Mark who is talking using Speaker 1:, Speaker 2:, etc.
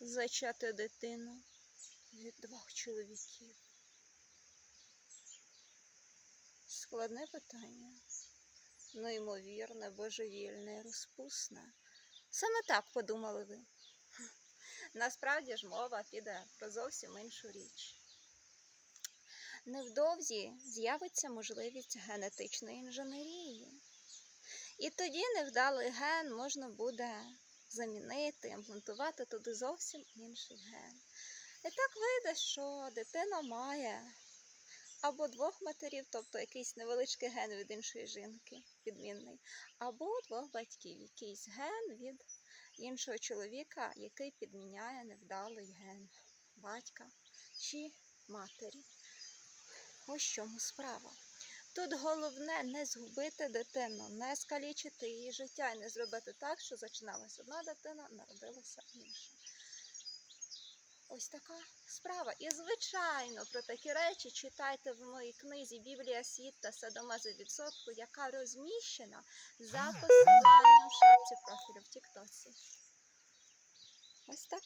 Speaker 1: зачати дитину від двох чоловіків? Складне питання. Ну, ймовірне, божевільне, розпусне. Саме так подумали ви. Насправді ж мова піде про зовсім іншу річ. Невдовзі з'явиться можливість генетичної інженерії. І тоді невдалий ген можна буде замінити, імплантувати туди зовсім інший ген. І так вийде, що дитина має або двох матерів, тобто якийсь невеличкий ген від іншої жінки, відмінний, або двох батьків, якийсь ген від іншого чоловіка, який підміняє невдалий ген батька чи матері. Ось чому справа. Тут головне не згубити дитину, не скалічити її життя і не зробити так, що зачиналася одна дитина, народилася інша. Ось така справа. І, звичайно, про такі речі читайте в моїй книзі Біблія світ та садомаза відсотку, яка розміщена за посиланням в шапці профілю в Тіктоці. Ось так.